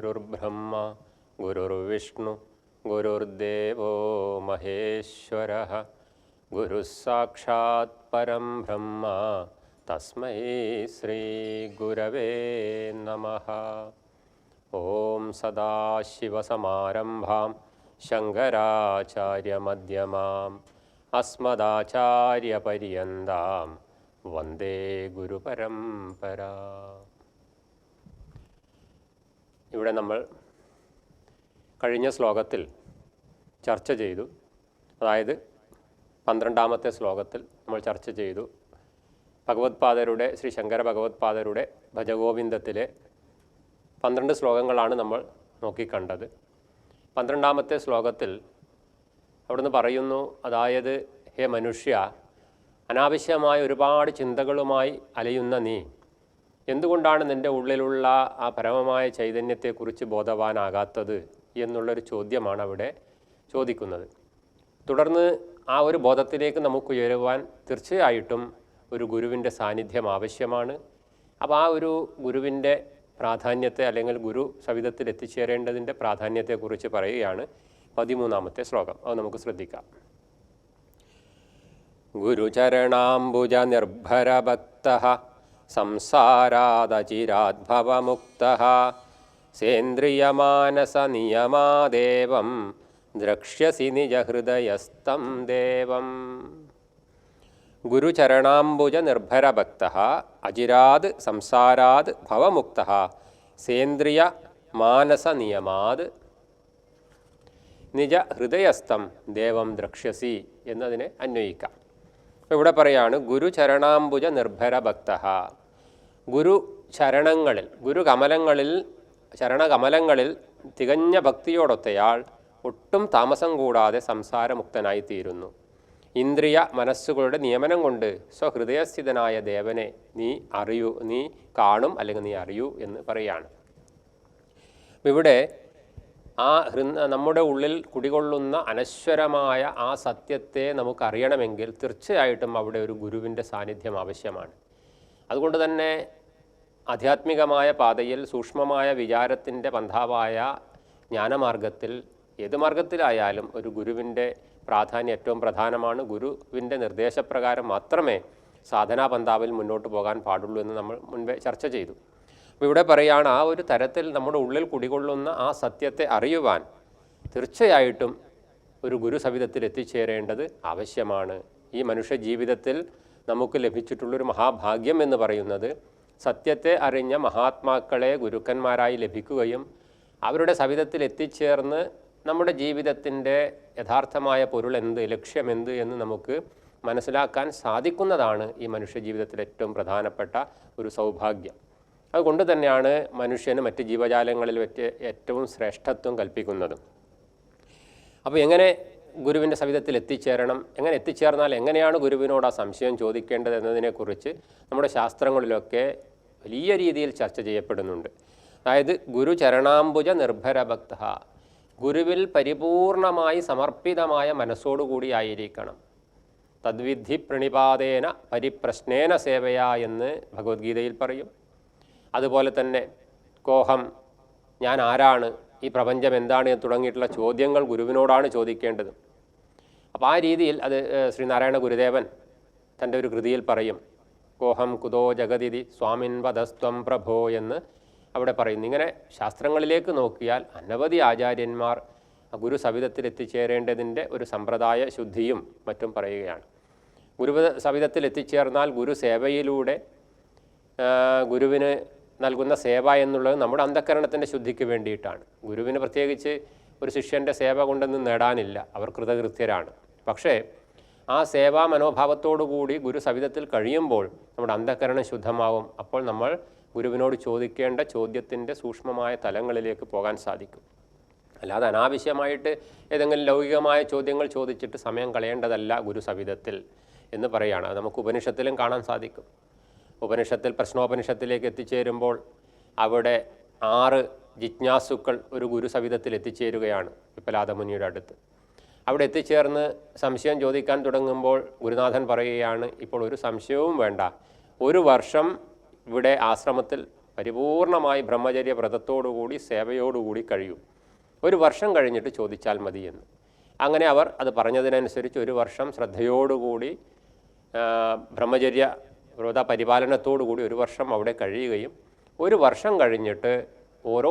ഗുരുർബ്രഹ്മ ഗുരുർവിഷ്ണു ഗുരുർദേവോ മഹേശ്വര. ഗുരുസാക്ഷാത് പരം ബ്രഹ്മ തസ്മൈ ശ്രീ ഗുരവേ നമ. ഓം സദാശിവസമാരംഭാം ശങ്കരാചാര്യമധ്യമാം അസ്മദാചാര്യപര്യന്താം വന്ദേ ഗുരുപരമ്പര. ഇവിടെ നമ്മൾ കഴിഞ്ഞ ശ്ലോകത്തിൽ ചർച്ച ചെയ്തു. അതായത് പന്ത്രണ്ടാമത്തെ ശ്ലോകത്തിൽ നമ്മൾ ചർച്ച ചെയ്തു. ഭഗവത്പാദരുടെ ശ്രീ ശങ്കര ഭഗവത്പാദരുടെ ഭജഗോവിന്ദത്തിലെ പന്ത്രണ്ട് ശ്ലോകങ്ങളാണ് നമ്മൾ നോക്കിക്കണ്ടത്. പന്ത്രണ്ടാമത്തെ ശ്ലോകത്തിൽ അവിടുന്ന് പറയുന്നു അതായത് ഹേ മനുഷ്യ അനാവശ്യമായ ഒരുപാട് ചിന്തകളുമായി അലയുന്ന നീ എന്തുകൊണ്ടാണ് നിന്റെ ഉള്ളിലുള്ള ആ പരമമായ ചൈതന്യത്തെക്കുറിച്ച് ബോധവാനാകാത്തത് എന്നുള്ളൊരു ചോദ്യമാണ് അവിടെ ചോദിക്കുന്നത്. തുടർന്ന് ആ ഒരു ബോധത്തിലേക്ക് നമുക്ക് ഉയരുവാൻ തീർച്ചയായിട്ടും ഒരു ഗുരുവിന്റെ സാന്നിധ്യം ആവശ്യമാണ്. അപ്പോൾ ആ ഒരു ഗുരുവിന്റെ പ്രാധാന്യത്തെ അല്ലെങ്കിൽ ഗുരു സവിധത്തിൽ എത്തിച്ചേരേണ്ടതിന്റെ പ്രാധാന്യത്തെക്കുറിച്ച് പറയുകയാണ് പതിമൂന്നാമത്തെ ശ്ലോകം. അത് നമുക്ക് ശ്രദ്ധിക്കാം. ഗുരുചരണാംബുജ നിർഭരഭക്ത സംസാരാദചിരാദ്ഭവമുക്ത. സേന്ദ്രിയമാനസനിയമാദേവം ദ്രക്ഷ്യസി നിജഹൃദയസ്തം ദേവം. ഗുരുചരണാംബുജ നിർഭരഭക്ത. അജിരാത് സംസാരാത് ഭവമുക്ത. സേന്ദ്രിയ മാനസ നിയമാത് നിജ ഹൃദയസ്ഥം ദേവം ദ്രക്ഷ്യസി എന്നതിനെ അന്വയിക്കാം. അപ്പോൾ ഇവിടെ ഗുരു ചരണാംബുജ നിർഭര ഭക്ത ഗുരു ചരണങ്ങളിൽ ഗുരു കമലങ്ങളിൽ ചരണകമലങ്ങളിൽ തികഞ്ഞ ഭക്തിയോടൊത്തയാൾ ഒട്ടും താമസം കൂടാതെ സംസാരമുക്തനായിത്തീരുന്നു. ഇന്ദ്രിയ മനസ്സുകളുടെ നിയമനം കൊണ്ട് സ്വഹൃദയസ്ഥിതനായ ദേവനെ നീ അറിയൂ നീ കാണും അല്ലെങ്കിൽ നീ അറിയൂ എന്ന് പറയാണ്. ഇവിടെ ആ ഹൃ നമ്മുടെ ഉള്ളിൽ കുടികൊള്ളുന്ന അനശ്വരമായ ആ സത്യത്തെ നമുക്കറിയണമെങ്കിൽ തീർച്ചയായിട്ടും അവിടെ ഒരു ഗുരുവിന്റെ സാന്നിധ്യം ആവശ്യമാണ്. അതുകൊണ്ട് തന്നെ ആധ്യാത്മികമായ പാതയിൽ സൂക്ഷ്മമായ വിചാരത്തിന്റെ പന്ഥാവായ ജ്ഞാനമാർഗത്തിൽ ഏത് മാർഗത്തിലായാലും ഒരു ഗുരുവിന്റെ പ്രാധാന്യം ഏറ്റവും പ്രധാനമാണ്. ഗുരുവിന്റെ നിർദ്ദേശപ്രകാരം മാത്രമേ സാധനാ പന്ഥാവിൽ മുന്നോട്ട് പോകാൻ പാടുള്ളൂ എന്ന് നമ്മൾ മുൻപേ ചർച്ച ചെയ്തു. അപ്പോൾ ഇവിടെ പറയുകയാണ് ആ ഒരു തരത്തിൽ നമ്മുടെ ഉള്ളിൽ കുടികൊള്ളുന്ന ആ സത്യത്തെ അറിയുവാൻ തീർച്ചയായിട്ടും ഒരു ഗുരു സവിധത്തിൽ എത്തിച്ചേരേണ്ടത് ആവശ്യമാണ്. ഈ മനുഷ്യ ജീവിതത്തിൽ നമുക്ക് ലഭിച്ചിട്ടുള്ളൊരു മഹാഭാഗ്യം എന്ന് പറയുന്നത് സത്യത്തെ അറിഞ്ഞ മഹാത്മാക്കളെ ഗുരുക്കന്മാരായി ലഭിക്കുകയും അവരുടെ സവിധത്തിൽ എത്തിച്ചേർന്ന് നമ്മുടെ ജീവിതത്തിന്റെ യഥാർത്ഥമായ പൊരുൾ എന്ത് ലക്ഷ്യമെന്ത് എന്ന് നമുക്ക് മനസ്സിലാക്കാൻ സാധിക്കുന്നതാണ് ഈ മനുഷ്യ ജീവിതത്തിൽ ഏറ്റവും പ്രധാനപ്പെട്ട ഒരു സൗഭാഗ്യം. അതുകൊണ്ട് തന്നെയാണ് മനുഷ്യന് മറ്റ് ജീവജാലങ്ങളിൽ വെച്ച് ഏറ്റവും ശ്രേഷ്ഠത്വം കൽപ്പിക്കുന്നതും. അപ്പോൾ എങ്ങനെ ഗുരുവിന്റെ സവിധത്തിൽ എത്തിച്ചേരണം എങ്ങനെ എത്തിച്ചേർന്നാൽ എങ്ങനെയാണ് ഗുരുവിനോട് ആ സംശയം ചോദിക്കേണ്ടത് എന്നതിനെക്കുറിച്ച് നമ്മുടെ ശാസ്ത്രങ്ങളിലൊക്കെ വലിയ രീതിയിൽ ചർച്ച ചെയ്യപ്പെടുന്നുണ്ട്. അതായത് ഗുരു ചരണാംബുജ നിർഭരഭക്ത ഗുരുവിൽ പരിപൂർണമായി സമർപ്പിതമായ മനസ്സോടുകൂടിയായിരിക്കണം തദ്വിധി പ്രണിപാതേന പരിപ്രശ്നേന സേവയ എന്ന് ഭഗവത്ഗീതയിൽ പറയും. അതുപോലെ തന്നെ കോഹം ഞാൻ ആരാണ് ഈ പ്രപഞ്ചം എന്താണ് എന്ന് തുടങ്ങിയിട്ടുള്ള ചോദ്യങ്ങൾ ഗുരുവിനോടാണ് ചോദിക്കേണ്ടത്. അപ്പോൾ ആ രീതിയിൽ അത് ശ്രീനാരായണ ഗുരുദേവൻ തന്റെ ഒരു കൃതിയിൽ പറയും. കോഹം കുതോ ജഗതിഥി സ്വാമിൻ വധസ്ത്വം പ്രഭോ എന്ന് അവിടെ പറയുന്നു. ഇങ്ങനെ ശാസ്ത്രങ്ങളിലേക്ക് നോക്കിയാൽ അനവധി ആചാര്യന്മാർ ഗുരു സവിധത്തിൽ എത്തിച്ചേരേണ്ടതിന്റെ ഒരു സമ്പ്രദായ ശുദ്ധിയും മറ്റും പറയുകയാണ്. ഗുരു സവിധത്തിൽ എത്തിച്ചേർന്നാൽ ഗുരു സേവയിലൂടെ ഗുരുവിന് നൽകുന്ന സേവ എന്നുള്ളത് നമ്മുടെ അന്ധക്കരണത്തിന്റെ ശുദ്ധിക്ക് വേണ്ടിയിട്ടാണ്. ഗുരുവിന് പ്രത്യേകിച്ച് ഒരു ശിഷ്യന്റെ സേവ കൊണ്ടൊന്നും നേടാനില്ല. അവർ കൃതകൃത്യരാണ്. പക്ഷേ ആ സേവാ കൂടി ഗുരു സവിധത്തിൽ കഴിയുമ്പോൾ നമ്മുടെ അന്ധക്കരണം ശുദ്ധമാവും. അപ്പോൾ നമ്മൾ ഗുരുവിനോട് ചോദിക്കേണ്ട ചോദ്യത്തിന്റെ സൂക്ഷ്മമായ തലങ്ങളിലേക്ക് പോകാൻ സാധിക്കും. അല്ലാതെ അനാവശ്യമായിട്ട് ഏതെങ്കിലും ലൗകികമായ ചോദ്യങ്ങൾ ചോദിച്ചിട്ട് സമയം കളയേണ്ടതല്ല ഗുരു സവിധത്തിൽ എന്ന് പറയുകയാണ് അത് നമുക്ക് ഉപനിഷത്തിലും കാണാൻ സാധിക്കും. ഉപനിഷത്തിൽ പ്രശ്നോപനിഷത്തിലേക്ക് എത്തിച്ചേരുമ്പോൾ അവിടെ ആറ് ജിജ്ഞാസുക്കൾ ഒരു ഗുരു ഗുരുസവിധത്തിൽ എത്തിച്ചേരുകയാണ് വിപ്പലാദമുനിയുടെ അടുത്ത്. അവിടെ എത്തിച്ചേർന്ന് സംശയം ചോദിക്കാൻ തുടങ്ങുമ്പോൾ ഗുരുനാഥൻ പറയുകയാണ് ഇപ്പോൾ ഒരു സംശയവും വേണ്ട. ഒരു വർഷം ഇവിടെ ആശ്രമത്തിൽ പരിപൂർണമായി ബ്രഹ്മചര്യ വ്രതത്തോടുകൂടി സേവയോടുകൂടി കഴിയും. ഒരു വർഷം കഴിഞ്ഞിട്ട് ചോദിച്ചാൽ മതി അങ്ങനെ അവർ അത് പറഞ്ഞതിനനുസരിച്ച് ഒരു വർഷം ശ്രദ്ധയോടുകൂടി ബ്രഹ്മചര്യ വ്രത പരിപാലനത്തോടുകൂടി ഒരു വർഷം അവിടെ കഴിയുകയും ഒരു വർഷം കഴിഞ്ഞിട്ട് ഓരോ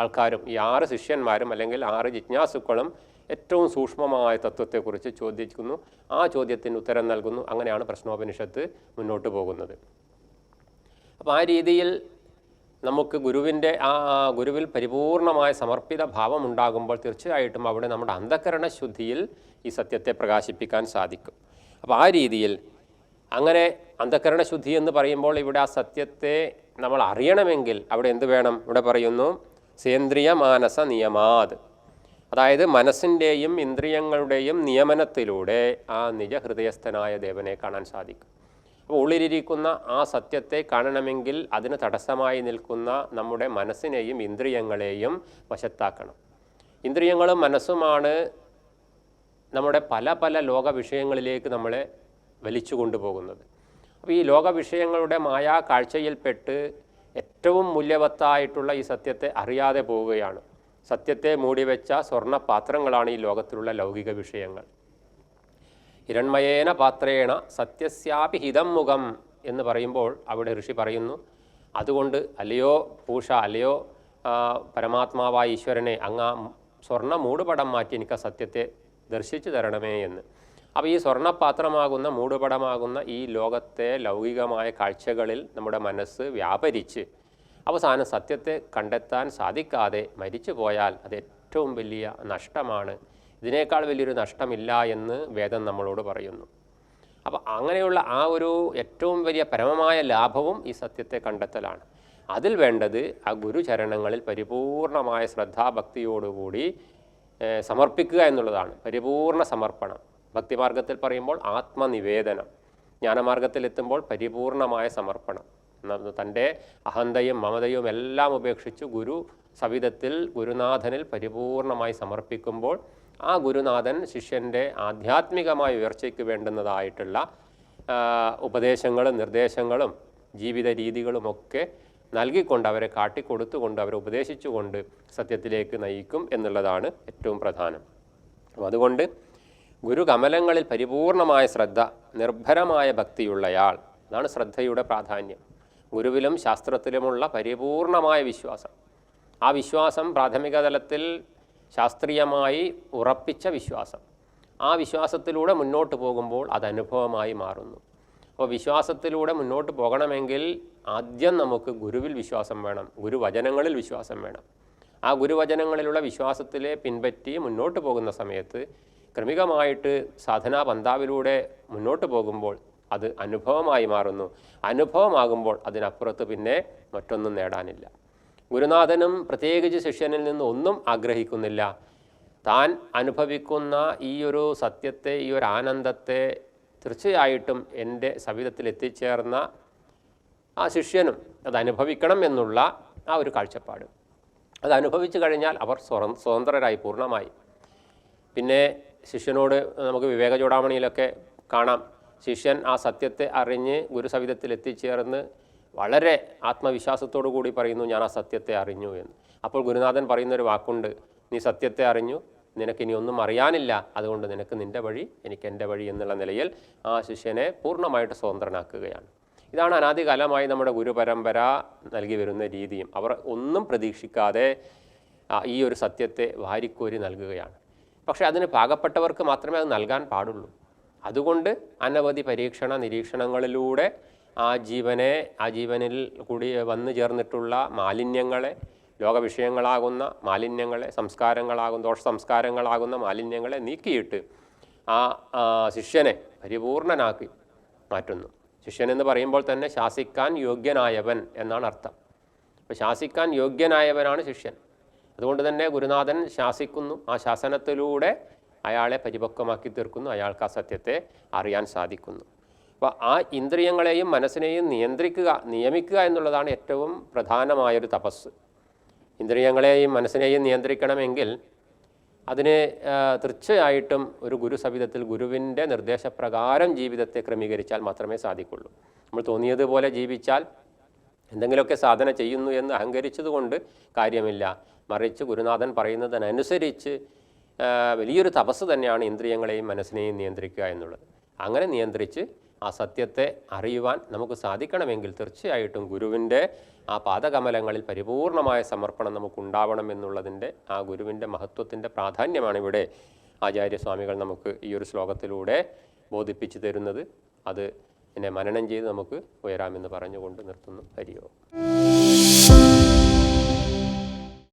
ആൾക്കാരും ഈ ആറ് ശിഷ്യന്മാരും അല്ലെങ്കിൽ ആറ് ജിജ്ഞാസുക്കളും ഏറ്റവും സൂക്ഷ്മമായ തത്വത്തെക്കുറിച്ച് ചോദിക്കുന്നു. ആ ചോദ്യത്തിന് ഉത്തരം നൽകുന്നു. അങ്ങനെയാണ് പ്രശ്നോപനിഷത്ത് മുന്നോട്ട് പോകുന്നത്. അപ്പോൾ ആ രീതിയിൽ നമുക്ക് ഗുരുവിന്റെ ആ ഗുരുവിൽ പരിപൂർണമായ സമർപ്പിത ഭാവം ഉണ്ടാകുമ്പോൾ തീർച്ചയായിട്ടും അവിടെ നമ്മുടെ അന്ധകരണ ശുദ്ധിയിൽ ഈ സത്യത്തെ പ്രകാശിപ്പിക്കാൻ സാധിക്കും. അപ്പോൾ ആ രീതിയിൽ അങ്ങനെ അന്ധകരണ ശുദ്ധി എന്ന് പറയുമ്പോൾ ഇവിടെ ആ സത്യത്തെ നമ്മൾ അറിയണമെങ്കിൽ അവിടെ എന്ത് വേണം? ഇവിടെ പറയുന്നു സേന്ദ്രിയ മാനസ നിയമാത്. അതായത് മനസ്സിന്റെയും ഇന്ദ്രിയങ്ങളുടെയും നിയമനത്തിലൂടെ ആ നിജഹൃദയസ്ഥനായ ദേവനെ കാണാൻ സാധിക്കും. അപ്പോൾ ഉള്ളിലിരിക്കുന്ന ആ സത്യത്തെ കാണണമെങ്കിൽ അതിന് തടസ്സമായി നിൽക്കുന്ന നമ്മുടെ മനസ്സിനെയും ഇന്ദ്രിയങ്ങളെയും വശത്താക്കണം. ഇന്ദ്രിയങ്ങളും മനസ്സുമാണ് നമ്മുടെ പല പല ലോക വിഷയങ്ങളിലേക്ക് നമ്മളെ വലിച്ചു കൊണ്ടുപോകുന്നത്. അപ്പോൾ ഈ ലോക വിഷയങ്ങളുടെ മായാ കാഴ്ചയിൽപ്പെട്ട് ഏറ്റവും മൂല്യവത്തായിട്ടുള്ള ഈ സത്യത്തെ അറിയാതെ പോവുകയാണ്. സത്യത്തെ മൂടിവെച്ച സ്വർണ പാത്രങ്ങളാണ് ഈ ലോകത്തിലുള്ള ലൗകിക വിഷയങ്ങൾ. ഹിരൺമയേന പാത്രേണ സത്യസ്യാപി ഹിതം മുഖം എന്ന് പറയുമ്പോൾ അവിടെ ഋഷി പറയുന്നു അതുകൊണ്ട് അല്ലയോ പൂഷ അല്ലയോ പരമാത്മാവായ ഈശ്വരനെ അങ്ങ് സ്വർണ മൂടുപടം മാറ്റി എനിക്ക് സത്യത്തെ ദർശിച്ചു തരണമേ എന്ന്. അപ്പോൾ ഈ സ്വർണപാത്രമാകുന്ന മൂടുപടമാകുന്ന ഈ ലോകത്തെ ലൗകികമായ കാഴ്ചകളിൽ നമ്മുടെ മനസ്സ് വ്യാപരിച്ച് അവസാനം സത്യത്തെ കണ്ടെത്താൻ സാധിക്കാതെ മരിച്ചു പോയാൽ അത് ഏറ്റവും വലിയ നഷ്ടമാണ്. ഇതിനേക്കാൾ വലിയൊരു നഷ്ടമില്ല എന്ന് വേദം നമ്മളോട് പറയുന്നു. അപ്പോൾ അങ്ങനെയുള്ള ആ ഒരു ഏറ്റവും വലിയ പരമമായ ലാഭവും ഈ സത്യത്തെ കണ്ടെത്തലാണ്. അതിൽ വേണ്ടത് ആ ഗുരുചരണങ്ങളിൽ പരിപൂർണമായ ശ്രദ്ധാഭക്തിയോടുകൂടി സമർപ്പിക്കുക എന്നുള്ളതാണ്. പരിപൂർണ സമർപ്പണം. ഭക്തിമാർഗത്തിൽ പറയുമ്പോൾ ആത്മനിവേദനം. ജ്ഞാനമാർഗത്തിൽ എത്തുമ്പോൾ പരിപൂർണമായ സമർപ്പണം. തന്റെ അഹന്തയും മമതയും എല്ലാം ഉപേക്ഷിച്ച് ഗുരു സവിധത്തിൽ ഗുരുനാഥനിൽ പരിപൂർണമായി സമർപ്പിക്കുമ്പോൾ ആ ഗുരുനാഥൻ ശിഷ്യന്റെ ആധ്യാത്മികമായ ഉയർച്ചയ്ക്ക് വേണ്ടുന്നതായിട്ടുള്ള ഉപദേശങ്ങളും നിർദ്ദേശങ്ങളും ജീവിത രീതികളുമൊക്കെ നൽകിക്കൊണ്ട് അവരെ കാട്ടിക്കൊടുത്തുകൊണ്ട് അവരെ ഉപദേശിച്ചുകൊണ്ട് സത്യത്തിലേക്ക് നയിക്കും എന്നുള്ളതാണ് ഏറ്റവും പ്രധാനം. അതുകൊണ്ട് ഗുരുകമലങ്ങളിൽ പരിപൂർണമായ ശ്രദ്ധ നിർഭരമായ ഭക്തിയുള്ളയാൾ. അതാണ് ശ്രദ്ധയുടെ പ്രാധാന്യം. ഗുരുവിലും ശാസ്ത്രത്തിലുമുള്ള പരിപൂർണമായ വിശ്വാസം. ആ വിശ്വാസം പ്രാഥമിക തലത്തിൽ ശാസ്ത്രീയമായി ഉറപ്പിച്ച വിശ്വാസം. ആ വിശ്വാസത്തിലൂടെ മുന്നോട്ട് പോകുമ്പോൾ അത് അനുഭവമായി മാറുന്നു. അപ്പോൾ വിശ്വാസത്തിലൂടെ മുന്നോട്ട് പോകണമെങ്കിൽ ആദ്യം നമുക്ക് ഗുരുവിൽ വിശ്വാസം വേണം ഗുരുവചനങ്ങളിൽ വിശ്വാസം വേണം. ആ ഗുരുവചനങ്ങളിലുള്ള വിശ്വാസത്തിലെ പിൻപറ്റി മുന്നോട്ട് പോകുന്ന സമയത്ത് ക്രമികമായിട്ട് സാധനാ പന്താവിലൂടെ മുന്നോട്ട് പോകുമ്പോൾ അത് അനുഭവമായി മാറുന്നു. അനുഭവമാകുമ്പോൾ അതിനപ്പുറത്ത് പിന്നെ മറ്റൊന്നും നേടാനില്ല. ഗുരുനാഥനും പ്രത്യേകിച്ച് ശിഷ്യനിൽ നിന്ന് ഒന്നും ആഗ്രഹിക്കുന്നില്ല. താൻ അനുഭവിക്കുന്ന ഈ ഒരു സത്യത്തെ ഈ ഒരു ആനന്ദത്തെ തീർച്ചയായിട്ടും എന്റെ സവിധത്തിൽ എത്തിച്ചേർന്ന ആ ശിഷ്യനും അത് അനുഭവിക്കണം എന്നുള്ള ആ ഒരു കാഴ്ചപ്പാട്. അത് അനുഭവിച്ചു കഴിഞ്ഞാൽ അവർ സ്വതന്ത്രരായി പൂർണമായി. പിന്നെ ശിഷ്യനോട് നമുക്ക് വിവേക ചൂടാമണിയിലൊക്കെ കാണാം. ശിഷ്യൻ ആ സത്യത്തെ അറിഞ്ഞ് ഗുരുസവിധത്തിൽ എത്തിച്ചേർന്ന് വളരെ ആത്മവിശ്വാസത്തോടു കൂടി പറയുന്നു ഞാൻ ആ സത്യത്തെ അറിഞ്ഞു എന്ന്. അപ്പോൾ ഗുരുനാഥൻ പറയുന്നൊരു വാക്കുണ്ട് നീ സത്യത്തെ അറിഞ്ഞു നിനക്ക് ഇനി ഒന്നും അറിയാനില്ല അതുകൊണ്ട് നിനക്ക് നിന്റെ വഴി എനിക്ക് എന്റെ വഴി എന്നുള്ള നിലയിൽ ആ ശിഷ്യനെ പൂർണമായിട്ട് സ്വതന്ത്രനാക്കുകയാണ്. ഇതാണ് അനാദികാലമായി നമ്മുടെ ഗുരുപരമ്പര നൽകി വരുന്ന രീതിയും. അവർ ഒന്നും പ്രതീക്ഷിക്കാതെ ഈ ഒരു സത്യത്തെ വാരിക്കോരി നൽകുകയാണ്. പക്ഷേ അതിന് പാകപ്പെട്ടവർക്ക് മാത്രമേ അത് നൽകാൻ പാടുള്ളൂ. അതുകൊണ്ട് അനവധി പരീക്ഷണ നിരീക്ഷണങ്ങളിലൂടെ ആ ജീവനെ ആ ജീവനിൽ കൂടി വന്നു ചേർന്നിട്ടുള്ള മാലിന്യങ്ങളെ ലോകവിഷയങ്ങളാകുന്ന മാലിന്യങ്ങളെ സംസ്കാരങ്ങളാകുന്ന ദോഷ സംസ്കാരങ്ങളാകുന്ന മാലിന്യങ്ങളെ നീക്കിയിട്ട് ആ ശിഷ്യനെ പരിപൂർണനാക്കി മാറ്റുന്നു. ശിഷ്യൻ എന്ന് പറയുമ്പോൾ തന്നെ ശാസിക്കാൻ യോഗ്യനായവൻ എന്നാണ് അർത്ഥം. അപ്പോൾ ശാസിക്കാൻ യോഗ്യനായവനാണ് ശിഷ്യൻ. അതുകൊണ്ട് തന്നെ ഗുരുനാഥൻ ശാസിക്കുന്നു. ആ ശാസനത്തിലൂടെ അയാളെ പരിപക്വമാക്കി തീർക്കുന്നു. അയാൾക്ക് ആ സത്യത്തെ അറിയാൻ സാധിക്കുന്നു. അപ്പോൾ ആ ഇന്ദ്രിയങ്ങളെയും മനസ്സിനെയും നിയന്ത്രിക്കുക നിയമിക്കുക എന്നുള്ളതാണ് ഏറ്റവും പ്രധാനമായൊരു തപസ്. ഇന്ദ്രിയങ്ങളെയും മനസ്സിനെയും നിയന്ത്രിക്കണമെങ്കിൽ അതിന് തീർച്ചയായിട്ടും ഒരു ഗുരുസവിധത്തിൽ ഗുരുവിന്റെ നിർദ്ദേശപ്രകാരം ജീവിതത്തെ ക്രമീകരിച്ചാൽ മാത്രമേ സാധിക്കുള്ളൂ. നമ്മൾ തോന്നിയതുപോലെ ജീവിച്ചാൽ എന്തെങ്കിലുമൊക്കെ സാധന ചെയ്യുന്നു എന്ന് അഹങ്കരിച്ചതുകൊണ്ട് കാര്യമില്ല. മറിച്ച് ഗുരുനാഥൻ പറയുന്നതിനനുസരിച്ച് വലിയൊരു തപസ് തന്നെയാണ് ഇന്ദ്രിയങ്ങളെയും മനസ്സിനെയും നിയന്ത്രിക്കുക എന്നുള്ളത്. അങ്ങനെ നിയന്ത്രിച്ച് ആ സത്യത്തെ അറിയുവാൻ നമുക്ക് സാധിക്കണമെങ്കിൽ തീർച്ചയായിട്ടും ഗുരുവിന്റെ ആ പാദകമലങ്ങളിൽ പരിപൂർണമായ സമർപ്പണം നമുക്ക് ഉണ്ടാവണം എന്നുള്ളതിന്റെ ആ ഗുരുവിന്റെ മഹത്വത്തിന്റെ പ്രാധാന്യമാണ് ഇവിടെ ആചാര്യസ്വാമികൾ നമുക്ക് ഈ ഒരു ശ്ലോകത്തിലൂടെ ബോധിപ്പിച്ചു തരുന്നത്. അത് എന്നെ മനനം ചെയ്ത് നമുക്ക് ഉയരാമെന്ന് പറഞ്ഞുകൊണ്ട് നിർത്തുന്നു. ഹരിയോ.